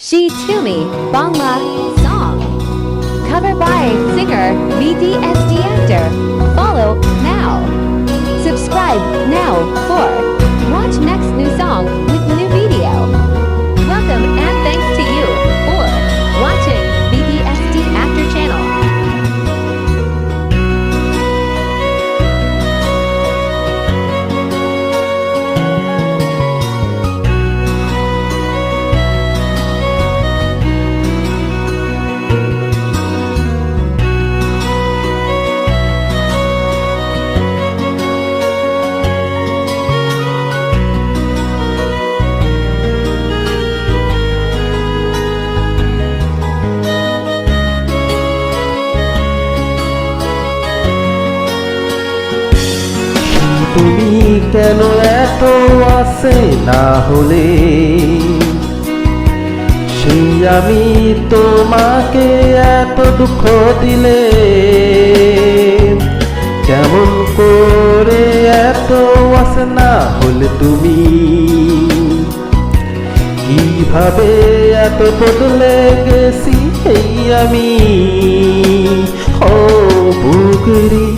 She To Me Bangla Song. Cover by singer BDSD actor. Follow now. Subscribe now for কেন এত আসে না হলে সেই আমি তোমাকে এত দুঃখ দিলে কেমন করে এত আসে না হলে তুমি কীভাবে এত বদলে গেছি? এই আমি ও বুকেরি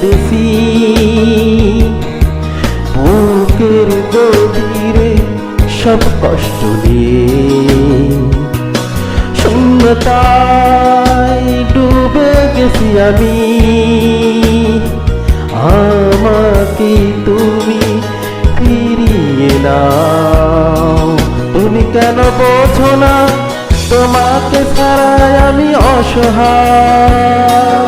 কেঁদেছি বুকের গভীরে সব কষ্ট নিয়ে শূন্যতায় ডুবে গেছি আমি। আমাকে তুমি ফিরিয়ে নাও। তুমি কেন বোঝো না? তোমাকে ছাড়াই আমি অসহায়।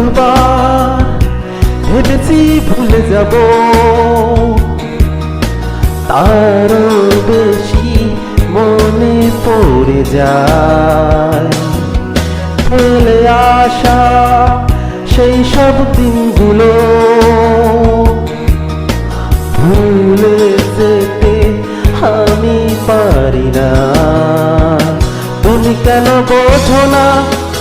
যতবার ভেবেছি ভুলে যাব। তারও বেশি মনে পড়ে যায়। ফেলে আসা সেই সব দিনগুলো। ভুলে যেতে আমি পারি না। তুমি কেন না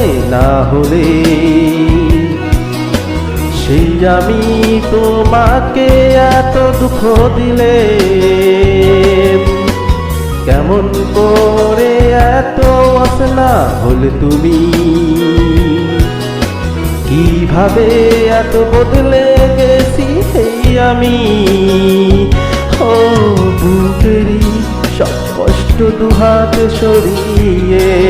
আসে না হলে সেই আমি তোমাকে এত দুঃখ দিলে কেমন করে এত আসনা হলে তুমি? কীভাবে এত বদলে গেছি সেই আমি? ও বুকেরই সব কষ্ট দুহাত সরিয়ে